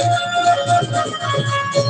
なるほど。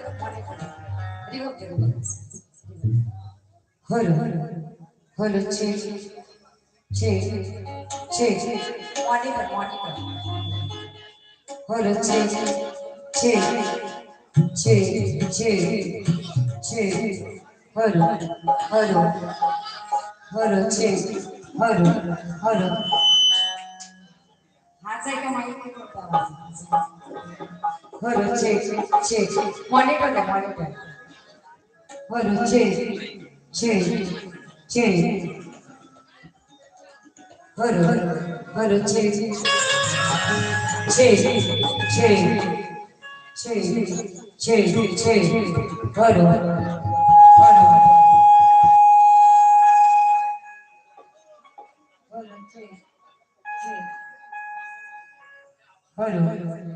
दादा रिवर्स छे छे हॅलो हॅलो चे चे चे मॉनिटर छे छे छे छे चे चे चे हॅलो हॅलो हॅलो चे हाच आहे का माहिती? Horo check, check. Monitor the monitor. Horo check, check, check. Horo, horo check, check, check, check, check, check. Horo, horo. Horo check, check. Har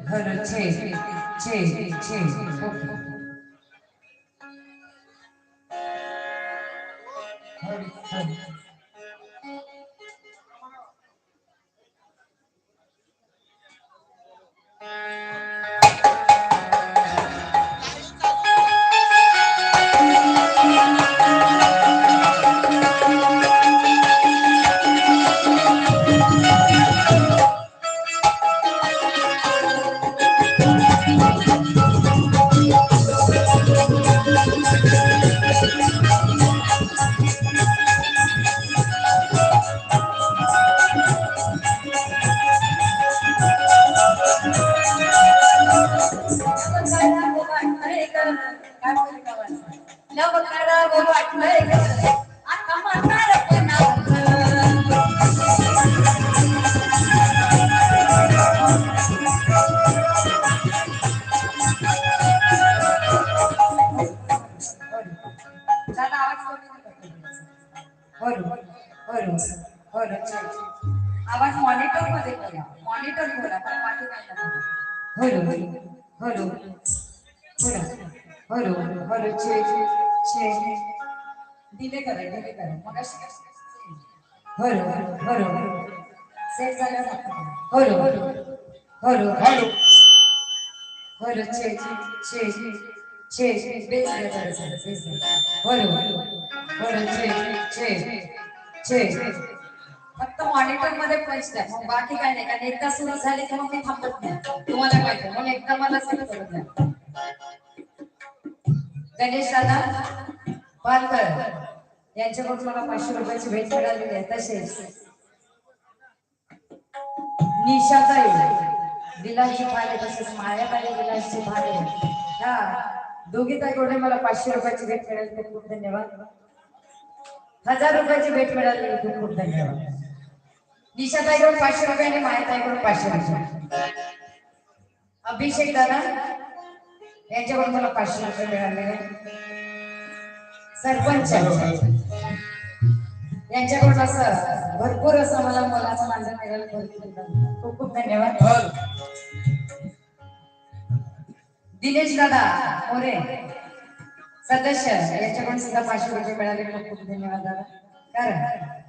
Har છે છે છે હર હર सेट झालं बेस जरा बेस फक्त मॉनिटरमध्ये पैसे द्या मग बाकी काय नाही. कारण एकदा सुरू झाले की मग मी थांबत नाही. तुम्हाला माहिती आहे, मग एकदा मला सेट करून द्या. गणेश दादा पालकर यांच्याकडून मला पाचशे रुपयाची भेट मिळालेली आहे तसेच. निशाताई दिलाची भाले तसेच मायाबाई दिलाची भाले. हा दोघी ताईकडून मला पाचशे रुपयाची भेट मिळाली खूप खूप धन्यवाद. हजार रुपयाची भेट मिळाली खूप खूप धन्यवाद. निशाताईकडून पाचशे रुपये आणि मायाताईकडून पाचशे रुपये. अभिषेक दादा यांच्याकडून मला पाचशे रुपये मिळाले. सरपंच. यांच्याकडून असं भरपूर असं मला मुलाचं मानधन मिळालं भरपूर खूप खूप धन्यवाद. दिनेश दादा मोरे सदस्य यांच्याकडून सुद्धा पाचशे रुपये मिळाले. खूप खूप धन्यवाद दादा. कारण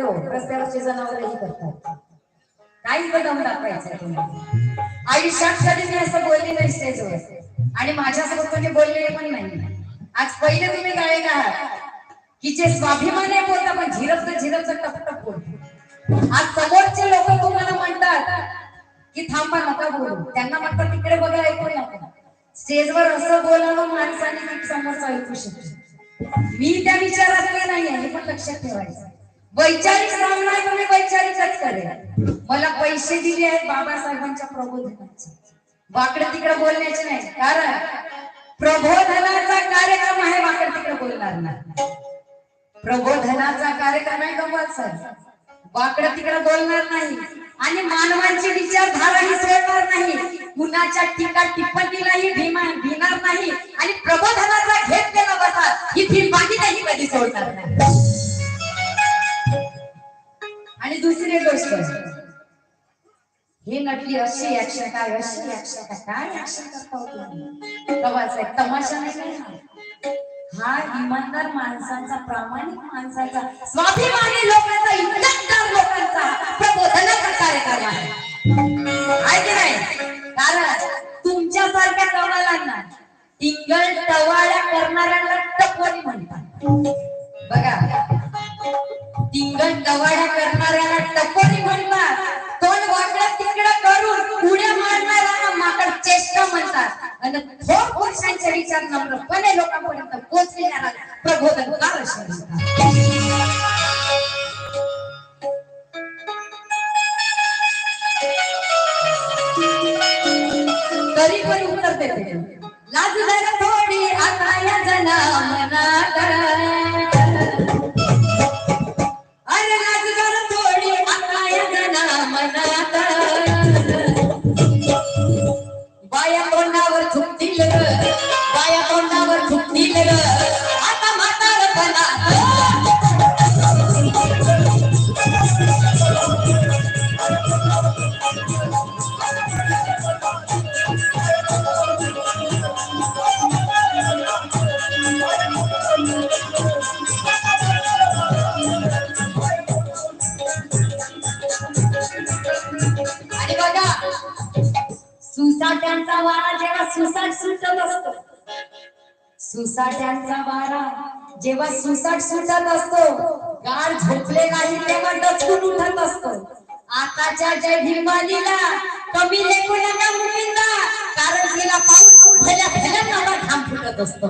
हो रस्त्यावरचे जनावरही करतात. काहीच बदम दाखवायचं तुम्हाला. आयुष्यात कधी मी असं बोलली नाही स्टेजवर आणि माझ्यासोबत कोणी बोललेले पण नाही. आज पहिले तुम्ही गायक आहात की जे स्वाभिमान आहे बोलता पण झिरपचं झिरपचं टपटप बोलतो आज समोरचे लोक तुम्हाला म्हणतात की थांबा नका बोलू. त्यांना म्हणतात तिकडे बघा ऐकू नका स्टेजवर असं बोलावं माणसाने की समोरचा ऐकू शकतो. मी त्या विचारातले नाही आहे हे पण लक्षात ठेवायचं. वैचारिक सामना आहे तुम्ही वैचारिकच करेल. मला पैसे दिले आहेत बाबासाहेबांच्या प्रबोधनाचे. वाकड तिकडे बोलण्याचे नाही कारण प्रबोधनाचा कार्यक्रम आहे वाकड तिकडे बोलणार नाही. प्रबोधनाचा कार्यक्रम आहे गंमत सर. वाकड तिकडे बोलणार नाही. आणि मानवांची विचारधारा ही सोडणार नाही. कुणाच्या टीका टिप्पणीलाही भीमा भिणार नाही. आणि प्रबोधनाचा घेत केला बसा ही फिरबागी कधी सोडणार नाही. आणि दुसरी गोष्ट हे नटली अशी अक्षर काय अशी अक्षर काय काय ऍक्शन करता होतो तमाशा तमाशा नाही काय हा. इमानदार माणसांचा प्रामाणिक माणसाचा स्वाभिमानी लोकांचा इमानदार लोकांचा प्रबोधन कार्यक्रम आहे आहे की नाही? कारण तुमच्यासारख्या टवाळांना टिंगल टवाळ्या करणाऱ्यांना टपोरी म्हणतात. बघा टिंगल टवाळ्या करणाऱ्याला टपोरी म्हणतात. तोंड वाकडं तिकडं करून उड्या मारणाऱ्यांना माकड चेष्टा म्हणतात. आणि थोर पुरुषांचे विचार नम्रपणे लोकांपर्यंत पोहोचविणारा प्रबोधनकार असे म्हणतात. तरी पण उत्तर देते. लाज थोडी आता या जना जेव्हा सुसाट सुटत असतो गाड झोपले नाही तेव्हा डचकून उठत असतो. आताच्या जय भीमानीला कमी लेखू नका मुलींना कारण तिला पाऊस भल्या भल्या नावा घाम फुटत असतो.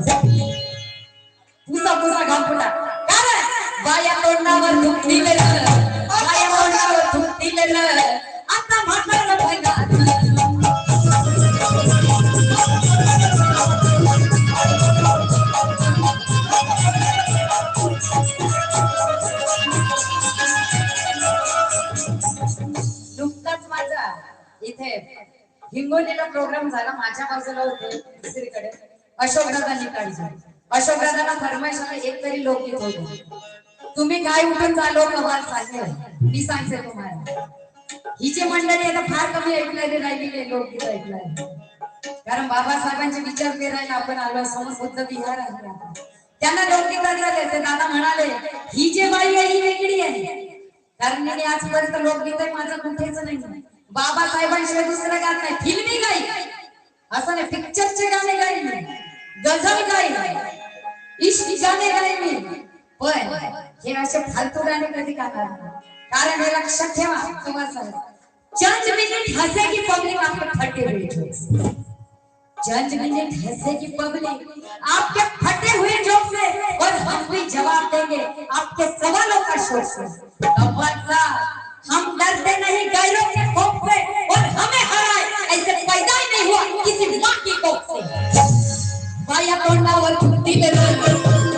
पुसा पुसा घाम फुटा. कारण बाया तोंडावर धुकतील हिंगोलीला झाला माझ्या बाजूला होते दुसरीकडे. अशोकदादांनी काढले. अशोकदादांना फरमाईश एक तरी लोकगीत होते. तुम्ही काय उठून चालो कमाल सांगेल मी सांगते तुम्हाला. ही जी मंडळी आता फार कमी ऐकलेली राहिलेली लोकगीत ऐकलंय. कारण बाबासाहेबांचे विचार करायला आपण आलो समज बुद्ध विहार आहे त्यांना लोकगीतात झाले ते दादा म्हणाले ही जी बाई आहे ही वेगळी आहे. कारण मी आजपर्यंत लोकगीत माझं कुठेच नाही. बाबासाहेबांशिवाय दुसरं गात नाही. फिल्मी गाई असं नाही पिक्चरचे गाणे गाईन मी. गझल गाईन. इश्क गाणे गाईन मी. पण हे असे फालतू गाणे कधी गाणार कारण हे लक्षात ठेवा तुम्हाला सांगतो. जज मिनिट हसे की पब्लिक आपके फटे हुए जोक्स जज मिनिट हसे की पब्लिक आपके फटे हुए जोक से और हम भी जवाब देंगे। आपके सवालों का शोर से कव्वाल साहब हम डरते नहीं गैरों के खौफ से और हमें हराए। ऐसे पैदा ही नहीं हुआ किसी माँ की खौफ से। भाई अपना वर बाया तोंडावर थुकतील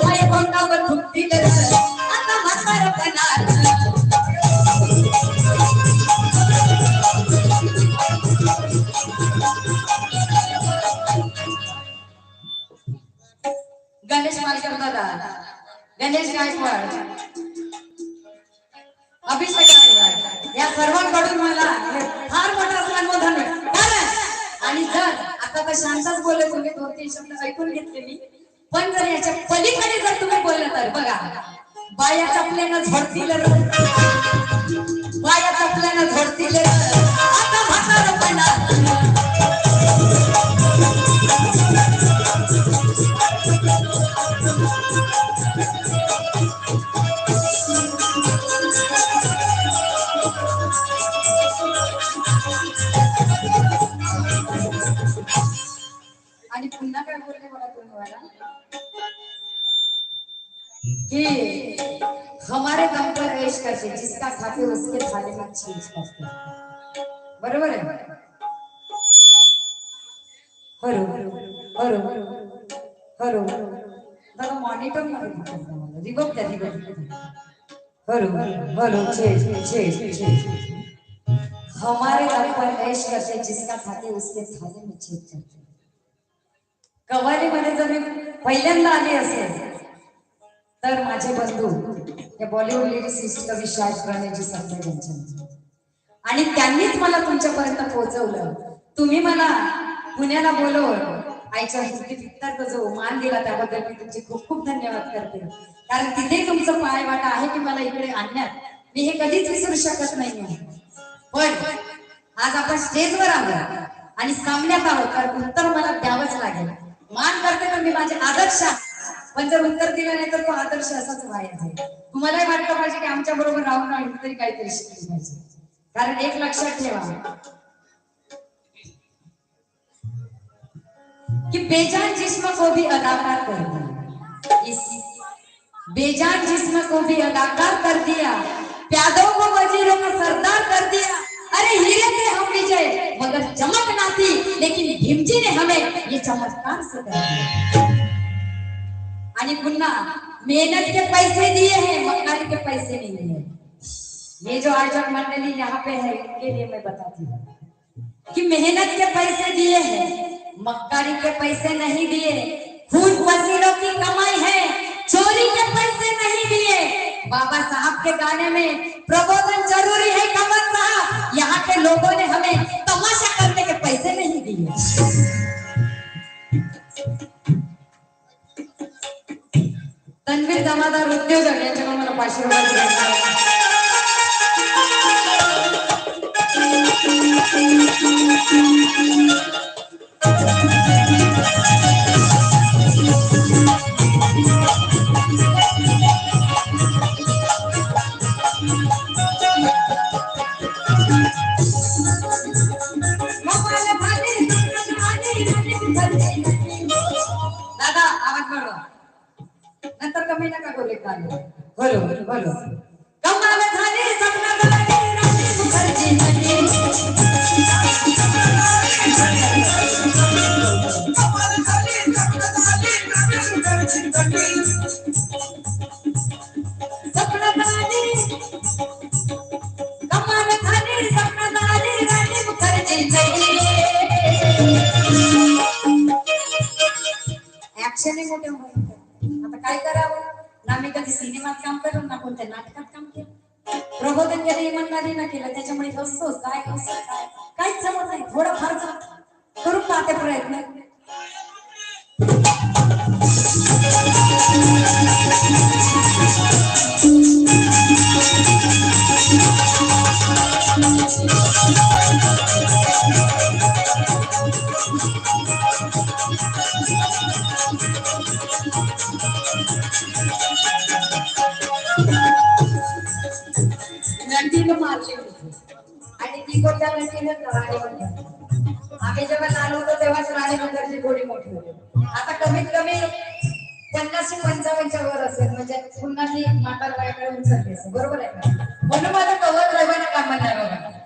बाया तोंडावर थुकतील आता आणि पुन्हा काय बोलले मला हमारे दम पर ऐश करते जिसका खाते उसके में चीज करते बरोबर आहे हरो हरो हरो मॉनिटरमध्ये रिवर्ब द्या रिवर्ब हरो हरो छे छे छे हमारे दम पर ऐश करते जिसका खाते उसके थाली में छेद करते. कव्वालीमध्ये जर मी पहिल्यांदा आली असेल तर माझे बंधू हे बॉलिवूड लिरिसिस्ट कवी शाहीर प्रणयजी सरकार यांच्या आणि त्यांनीच मला तुमच्यापर्यंत पोहोचवलं. तुम्ही मला पुण्याला बोलवलं. आईच्या तिथं जो मान दिला त्याबद्दल मी तुमचे खूप खूप धन्यवाद करते. कारण तिथे तुमचं पाय वाटा आहे की मला इकडे आणण्यात मी हे कधीच विसरू शकत नाही पण आज आपण स्टेजवर आलो आणि सामन्यात आहोत कारण उत्तर मला द्यावंच लागेल. मान करते पण मी माझे आदर्श पण जर उत्तर दिलं नाही तर तो आदर्श असाच व्हायचा. आहे तुम्हालाही वाटलं पाहिजे की आमच्या बरोबर राहून राहून तरी काहीतरी शिकली पाहिजे. कारण एक लक्षात ठेवा कि बेजान जिस्म को भी अदाकार कर दिया। इस बेजान जिस्म को भी अदाकार कर दिया। प्यादों को वजीरों का सरदार कर दिया। अरे, हीरे थे हम विजय, मगर चमक ना थी, लेकिन भीमजी ने हमें ये चमत्कार से कर दिया आणि पुन्हा मेहनत के पैसे दिए हैं मक्कारी के पैसे नहीं दिए। ये जो आयोजक मंडली यहाँ पे है, इनके लिए मैं बताती हूँ कि मेहनत के पैसे दिए हैं मक्कारी के पैसे नहीं दिए खून पसीनों की कमाई है, चोरी के पैसे नहीं दिए। बाबा साहब के गाने में प्रबोधन ज़रूरी है कमर साहब। यहाँ के लोगों ने हमें तमाशा करने के पैसे नहीं दिए। तन्वीर जमादार उद्योजक यांच्याकडून आता काय करावं? ना मी कधी सिनेमात काम करून ना कोणत्या नाटकात काम केलं? प्रबोधन कधी इमानदारी ना केलं त्याच्यामुळे कसं काय कसं काय काहीच जमत नाही थोडं फार करून पाहते प्रयत्न? आम्ही जेव्हा लहान होतो तेव्हाच राणी मंदिरची गोडी मोठी होती. आता कमीत कमी पन्नासशे पंचावन्नच्या वर असेल म्हणजे पुन्हा ती मातार वयाकडे उचलली असेल बरोबर आहे का म्हणून माझं कवर रवाना कामा नाही बघा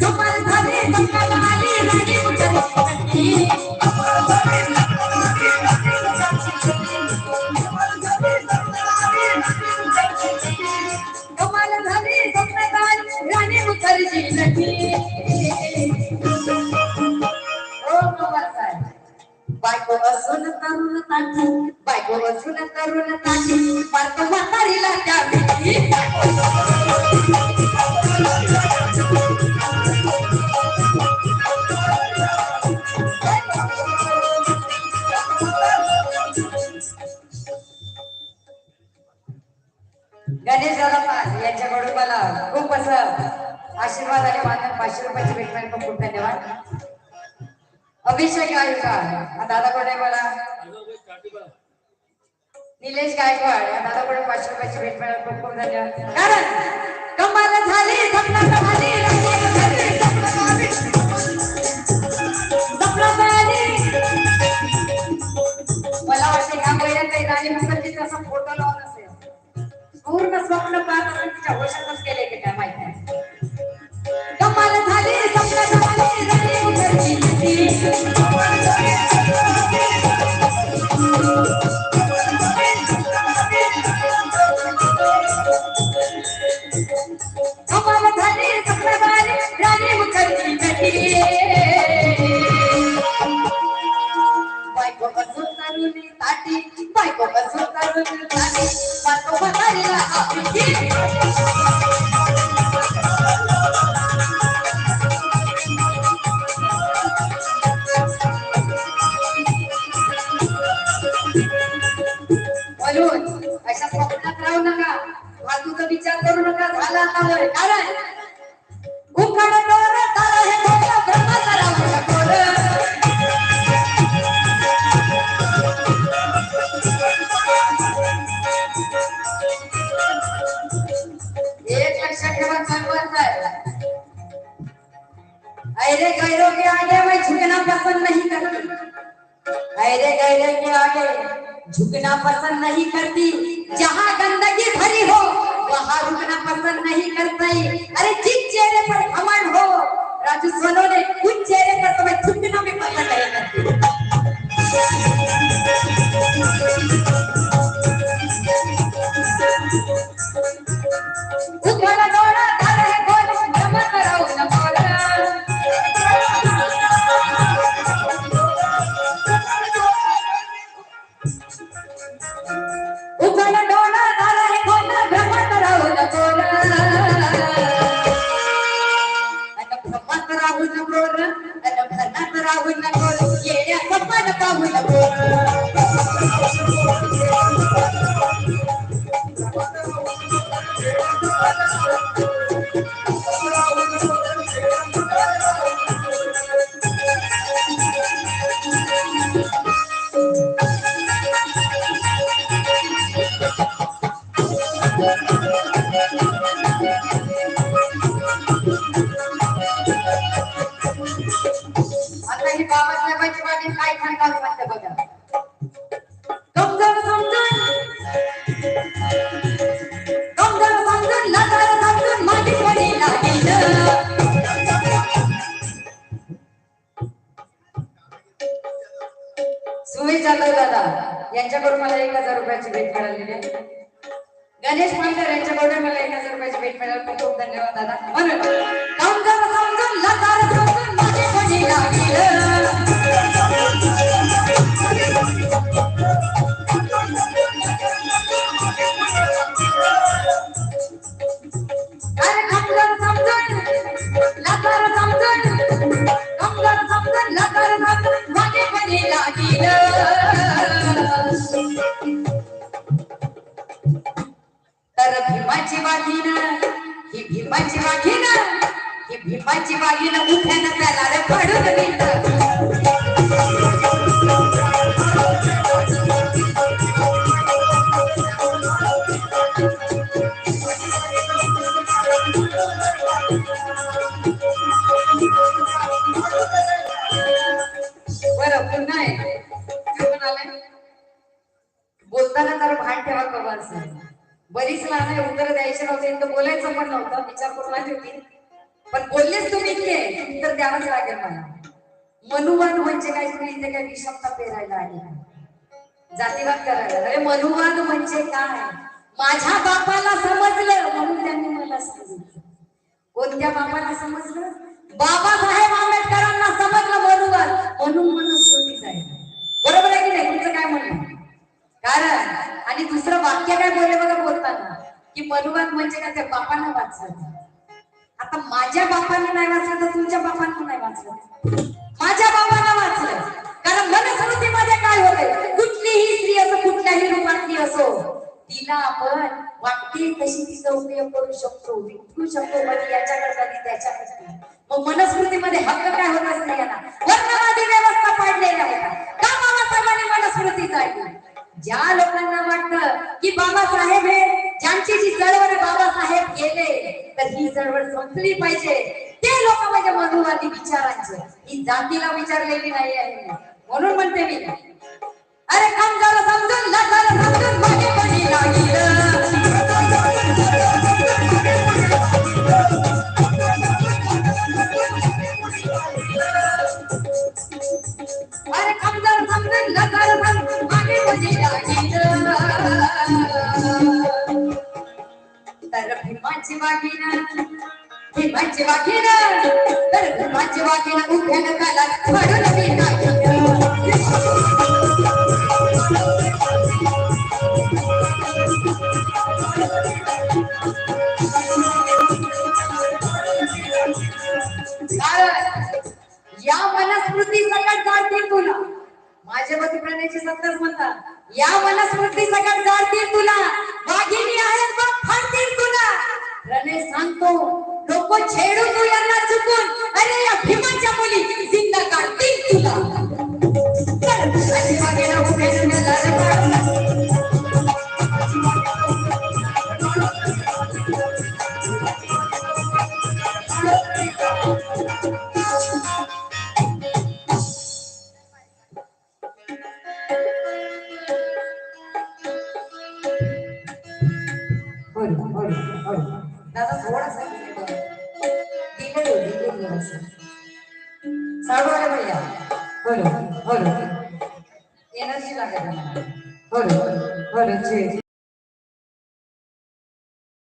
कमाल झाली झाली आली राणी उचलली कमाल झाली बायको तरुण म्हातारीला गणेश दादा यांच्याकडून मला खूप असं आशीर्वाद आणि पाचशे रुपयाची भेट मिळाली खूप खूप धन्यवाद. अभिषेक गायकवाड दादाकडे मला. निलेश गायकवाड या पण पाचशे रुपयाची भेट मिळाली खूप खूप धन्यवाद कारण कमाल झाली झाली मला वाटते ह्या महिन्यात काही राणी मुखर्जीचा असं फोटो लावून असेल. पूर्ण स्वप्न पाहत असेल तिच्या बसून ही भीमाची उठ्यानं त्याला रे पडून दिलं बरं पुन्हा आहे बोलताना तर भान ठेवा कवा बरीच लहान आहे उत्तर द्यायचे नव्हते तर बोलायचं पण नव्हतं विचार करून आली होती. पण बोललेच तुम्ही इतके तर द्यावंच लागेल मला. मनुवाद म्हणजे काय तुम्ही इथे काय विषमता पेरायला आली जातीवाद करायला. अरे मनुवाद म्हणजे काय? माझ्या बापाला समजलं म्हणून त्यांनी मला सांगितलं. कोणत्या बापाला समजलं? बाबासाहेब आंबेडकरांना समजलं मनुवाद म्हणून मनुस्मृती जाईल बरोबर आहे की नाही? तुमचं काय म्हणणं? कारण आणि दुसरं वाक्य काय बोलले बघा बोलताना की मनुवाद म्हणजे काय? त्या बापांना वाचलं. आता माझ्या बापाने नाही वाचलं तर तुमच्या बापांना नाही वाचलं. माझ्या बाबांना वाचलं. कारण मनस्मृतीमध्ये काय होते कुठलीही स्त्री असो कुठल्याही रूपातली असो तिला आपण वाटते तशी तिचा उपयोग करू शकतो विकू शकतो कधी याच्याकडे कधी त्याच्याकडे मग मनस्मृतीमध्ये हक्क काय होत असते यांना वर्णवादी व्यवस्था पाडलेल्या होता का बाबासाहेबांनी मनस्मृती काढली ज्या लोकांना वाटतं की बाबासाहेब हे ज्यांची जी चळवळ बाबासाहेब गेले तर ही चळवळ संपली पाहिजे. ते लोक म्हणजे मनुवादी विचारांचे ही जातीला विचारलेली नाही आहे म्हणून म्हणते मी अरे काम झालं समजून झालं समजून मागे सांगतो नको छेडू तू यांना चुकून अरे या भीमाच्या मुली जिंदा काढतील तुला